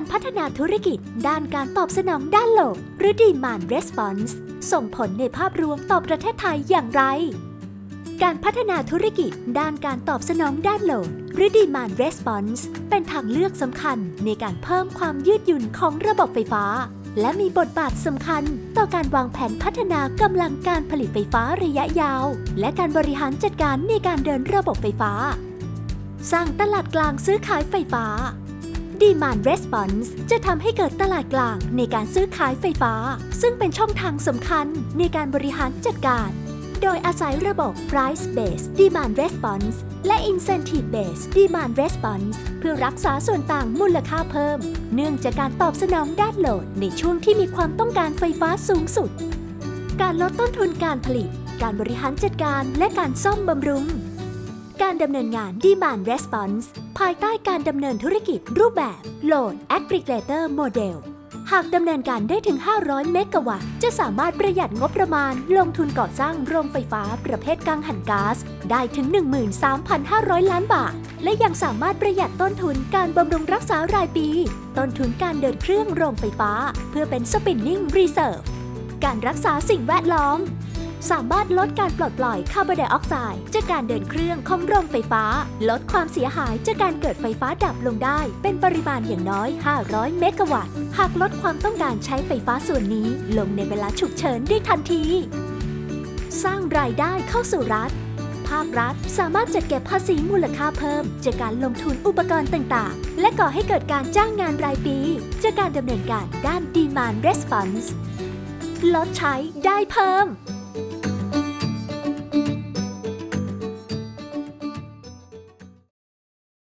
การพัฒนาธุรกิจ ด้านการตอบสนองด้านโหลดหรือ Demand Response ส่งผลในภาพรวมต่อประเทศไทยอย่างไร การพัฒนาธุรกิจ ด้านการตอบสนองด้านโหลดหรือ Demand Response เป็นทางเลือกสำคัญในการเพิ่มความยืดหยุ่นของระบบไฟฟ้า และมีบทบาทสำคัญต่อการวางแผนพัฒนากำลังการผลิตไฟฟ้าระยะยาว และการบริหารจัดการในการเดินระบบไฟฟ้า สร้างตลาดกลางซื้อขายไฟฟ้า Demand Response จะทำให้เกิดตลาดกลางในการซื้อขายไฟฟ้า ซึ่งเป็นช่องทางสำคัญในการบริหารจัดการโดยอาศัยระบบ Price Based Demand Response และ Incentive Based Demand Response เพื่อรักษาส่วนต่างมูลค่าเพิ่ม เนื่องจากการตอบสนองด้านโหลดในช่วงที่มีความต้องการไฟฟ้าสูงสุด การลดต้นทุนการผลิต การบริหารจัดการและการซ่อมบำรุง การดำเนินงาน Demand Response ภายใต้การดำเนินธุรกิจรูปแบบ Load Aggregator Model หากดำเนินการได้ถึง 500 เมกะวัตต์ จะสามารถประหยัดงบประมาณ ลงทุนก่อสร้างโรงไฟฟ้าประเภทกังหันก๊าซได้ถึง 13,500 ล้านบาท และยังสามารถประหยัดต้นทุนการบำรุงรักษารายปี ต้นทุนการเดินเครื่องโรงไฟฟ้า เพื่อเป็น Spinning Reserve การรักษาสิ่งแวดล้อม สามารถลดการปลดปล่อยคาร์บอนไดออกไซด์จากการเดินเครื่องของโรงไฟฟ้า ลดความเสียหายจากการเกิดไฟฟ้าดับลงได้ เป็นปริมาณอย่างน้อย 500 เมกะวัตต์ หากลดความต้องการใช้ไฟฟ้าส่วนนี้ลงในเวลาฉุกเฉินได้ทันที สร้างรายได้เข้าสู่รัฐภาครัฐสามารถจัดเก็บภาษีมูลค่าเพิ่ม จากการลงทุนอุปกรณ์ต่าง ๆ และก่อให้เกิดการจ้างงานรายปี จากการดำเนินการด้าน Demand Response ลดใช้ได้เพิ่ม